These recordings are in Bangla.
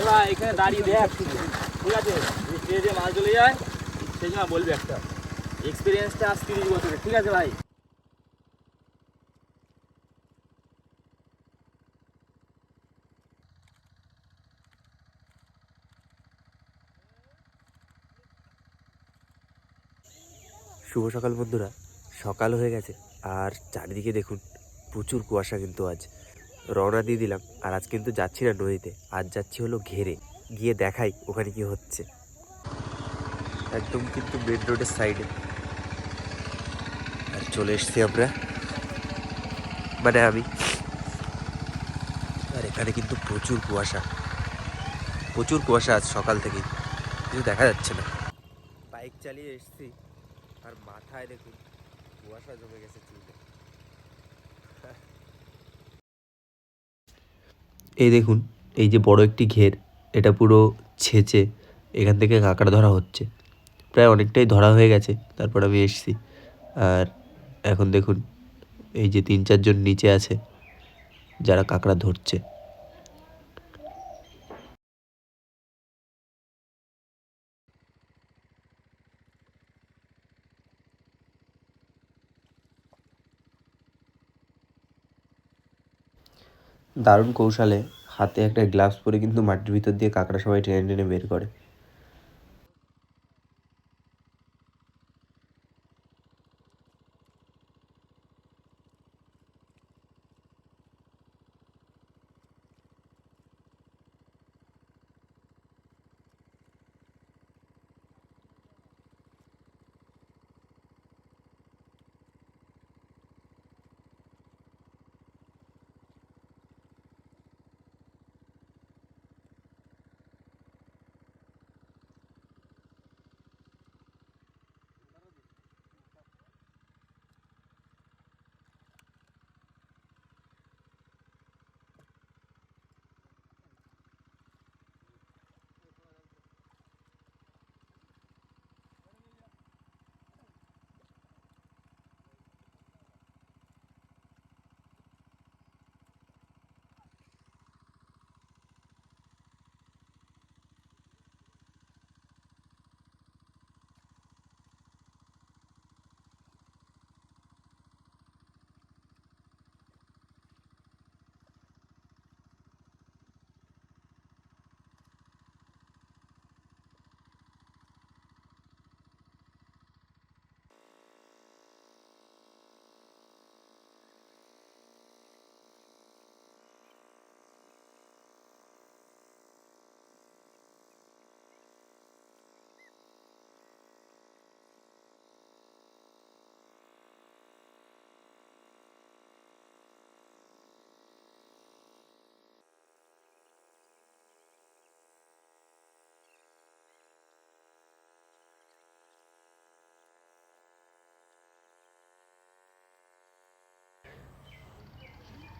এবার এখানে দাঁড়িয়ে দেখ। ঠিক আছে? স্টেজে মাল চলে যায়, সেই সময় বলবি একটা। এক্সপিরিয়েন্সটা আজ তিরিশ বছরের। ঠিক আছে ভাই? শুভ সকাল বন্ধুরা। সকাল হয়ে গেছে। আর চারিদিকে দেখুন, প্রচুর কুয়াশা কিন্তু আজ। রওনা দিয়ে দিলাম। আর আজ কিন্তু যাচ্ছি না নদীতে। আজ যাচ্ছি হলো ঘেরে। গিয়ে দেখাই ওখানে কি হচ্ছে। একদম কিন্তু মেন রোডের সাইডে আর চলে এসছি আমরা। মানে আমি। আর এখানে কিন্তু প্রচুর কুয়াশা। প্রচুর কুয়াশা আজ সকাল থেকেই। কিছু দেখা যাচ্ছে না। বাইক চালিয়ে এসছি। আর মাথায় দেখুন, কুয়াশা জমে গেছে চুলে এই দেখুন, এই যে বড় একটি ঘের, এটা পুরো ছেঁচে এখান থেকে কাঁকড়া ধরা হচ্ছে। প্রায় অনেকটাই ধরা হয়ে গেছে, তারপর আমি এসছি। আর এখন দেখুন, এই যে তিন চারজন নিচে আছে, যারা কাঁকড়া ধরছে। দারুণ কৌশলে হাতে একটা গ্লাভস পরে কিন্তু মাটির ভিতর দিয়ে কাঁকড়া সবাই টেনে টেনে বের করে।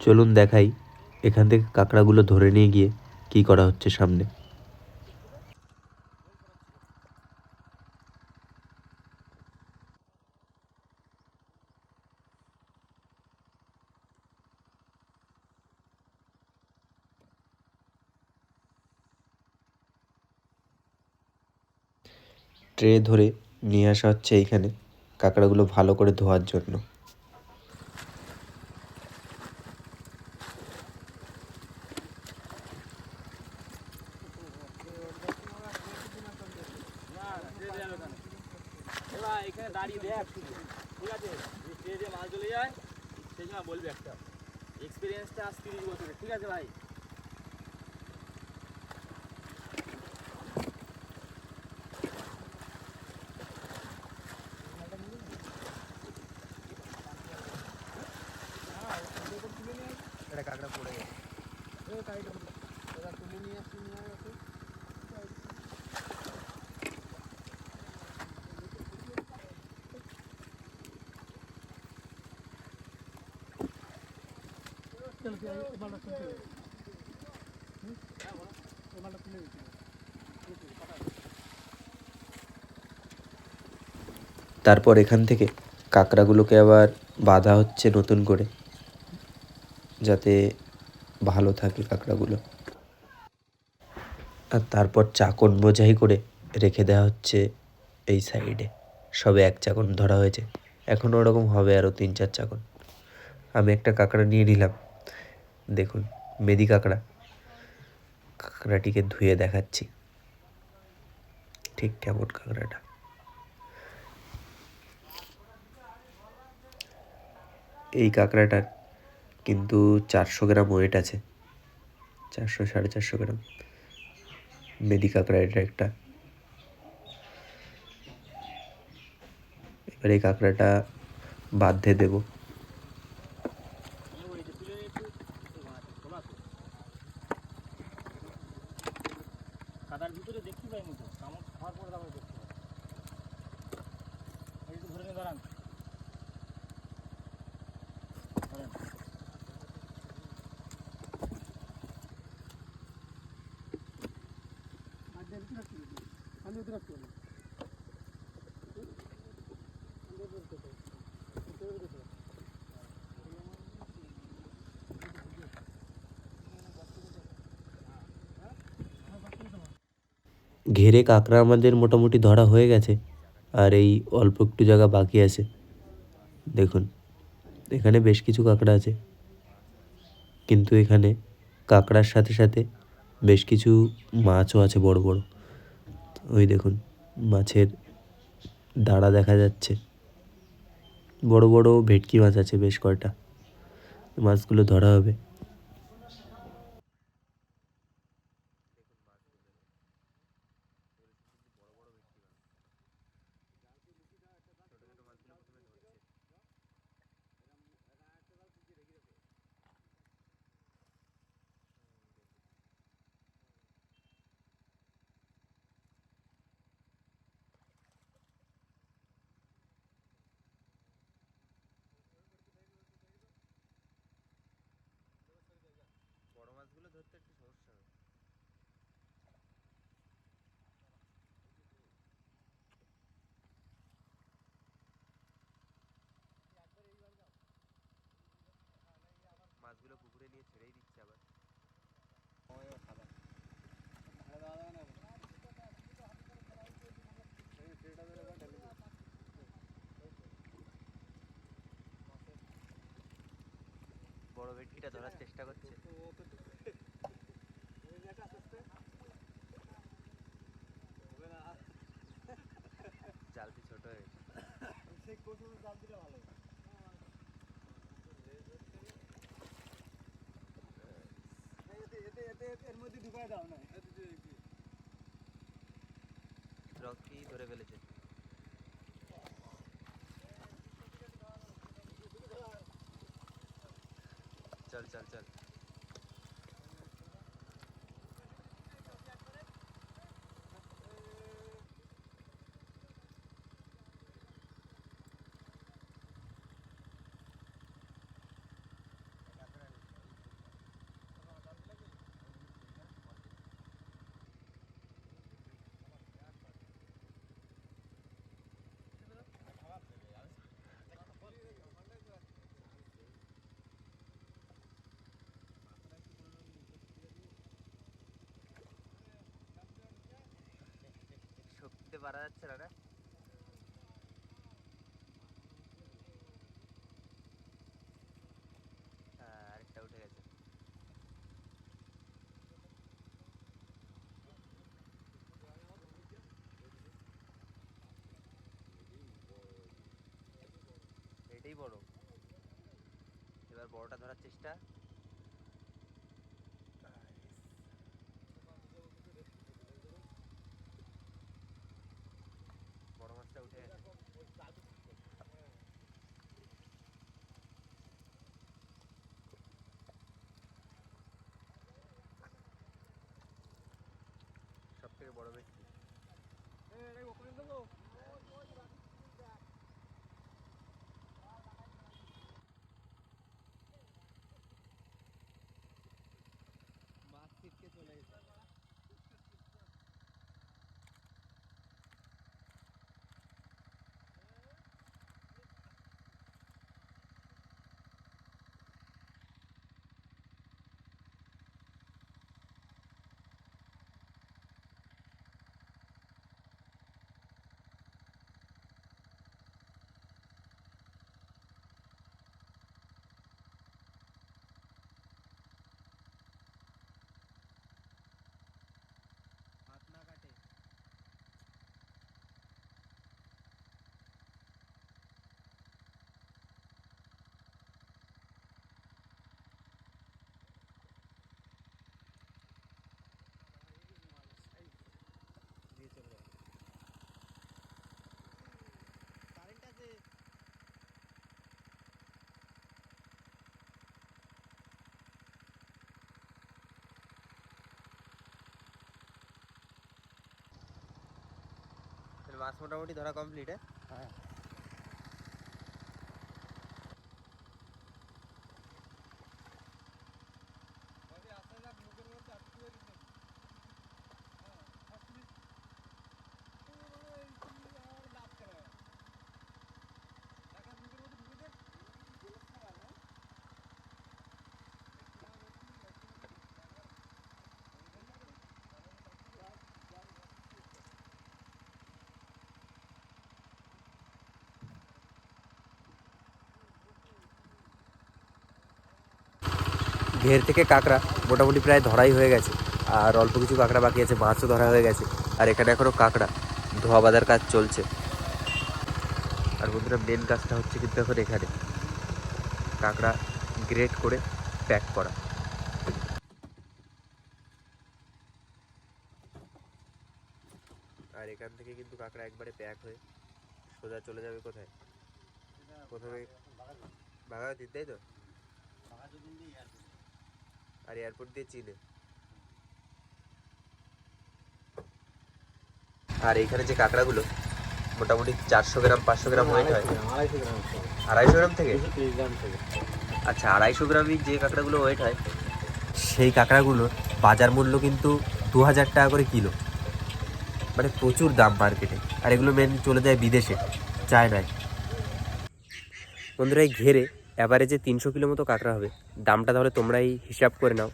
চলুন দেখাই এখান থেকে কাঁকড়াগুলো ধরে নিয়ে গিয়ে কি করা হচ্ছে সামনে। ট্রে ধরে নিয়ে আসা হচ্ছে এইখানে কাঁকড়াগুলো ভালো করে ধোয়ার জন্য। এবার এখানে দাঁড়িয়ে দেখ শুধু ঠিক আছে স্টেজে মাল চলে যায় সেই সময় বলবি একটা এক্সপিরিয়েন্সটা আজ তিরিশ বছরের ঠিক আছে ভাই এটা কাঁকড়া পড়ে গেছে তারপর এখান থেকে কাঁকড়াগুলোকে আবার বাঁধা হচ্ছে নতুন করে, যাতে ভালো থাকে কাঁকড়াগুলো। আর তারপর চাকন বোঝাই করে রেখে দেওয়া হচ্ছে এই সাইডে। সবে এক চাকন ধরা হয়েছে। এখনও ওরকম হবে আরও তিন চার চাকন। আমি একটা কাঁকড়া নিয়ে নিলাম। দেখুন মেদি কাঁকড়া। কাঁকড়াটিকে ধুয়ে দেখাচ্ছি। ঠিক কেমন কাঁকড়াটা। এই কাঁকড়াটার কিন্তু চারশো গ্রাম ওয়েট আছে। চারশো, সাড়ে চারশো গ্রাম। মেদি কাঁকড়া এটা একটা। এবার এই কাঁকড়াটা বাঁধতে দেবো ওই যে তুলে নিয়ে একটু খোলা তো কাদার ভিতরে দেখতে পাই মতো কামড় খাওয়ার পরে তারপরে দেখতে পাই এই একটু ধরে নিয়ে দাঁড়ান ধরেন ঘেরে কাঁকড়া আমাদের মোটামুটি ধরা হয়ে গেছে, আর এই অল্প একটু জায়গা বাকি আছে। দেখুন, এখানে বেশ কিছু কাঁকড়া আছে। কিন্তু এখানে কাঁকড়ার সাথে সাথে বেশ কিছু মাছও আছে বড় বড়। ওই দেখুন, মাছের দাঁড়া দেখা যাচ্ছে। বড় বড় ভেটকি মাছ আছে বেশ কয়টা। মাছগুলো ধরা হবে। ভেটকিটা ধরার চেষ্টা করছে জালটি ছোট হয়ে গেছে। রকি ধরে ফেলেছে চল চল পারা যাচ্ছে না হ্যাঁ, আরেকটা উঠে গেছে। এটাই বড়। এবার বড়টা ধরার চেষ্টা। বড় ভেটকি মাছ মোটামুটি ধরা কমপ্লিট হ্যাঁ। ঘের থেকে কাঁকড়া মোটামুটি প্রায় ধরাই হয়ে গেছে। আর অল্প কিছু কাঁকড়া বাকি আছে, মাছও ধরা হয়ে গেছে। আর এখানে এখনও কাঁকড়া, ধোয়া বাঁধার কাজ চলছে। আর বন্ধুরা মেন কাজটা হচ্ছে কিন্তু এখন এখানে। কাঁকড়া গ্রেট করে প্যাক করা। আর এখান থেকে কিন্তু কাঁকড়া একবারে প্যাক হয়ে সোজা চলে যাবে কোথায়? প্রথমে ভাগা দিতে তাই তো? আর এয়ারপোর্ট দিয়ে চিনে। আর এইখানে যে কাঁকড়াগুলো মোটামুটি চারশো গ্রাম পাঁচশো গ্রাম ওয়েট হয় আড়াইশো গ্রাম থেকে? গ্রাম থেকে। আচ্ছা আড়াইশো গ্রামই যে কাঁকড়াগুলো ওয়েট হয় সেই কাঁকড়াগুলোর বাজার মূল্য কিন্তু দু হাজার টাকা করে কিলো। মানে প্রচুর দাম মার্কেটে আর এগুলো মেন চলে যায় বিদেশে চায়নায়। বন্ধুরা এই ঘেরে অ্যাভারেজে তিনশো কিলো মতো কাঁকড়া হবে। দামটা তাহলে তোমরাই হিসাব করে নাও।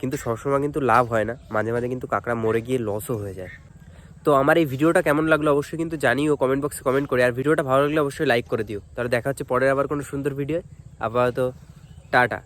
কিন্তু সবসময় কিন্তু লাভ হয় না। মাঝে মাঝে কিন্তু কাঁকড়া মরে গিয়ে লসও হয়ে যায়। তো আমার এই ভিডিওটা কেমন লাগল অবশ্যই কিন্তু জানিও কমেন্ট বক্সে কমেন্ট করে। আর ভিডিওটা ভালো লাগলে অবশ্যই লাইক করে দিও। তাহলে দেখা হচ্ছে পরের আবার কোনো সুন্দর ভিডিও আপাতত টাটা।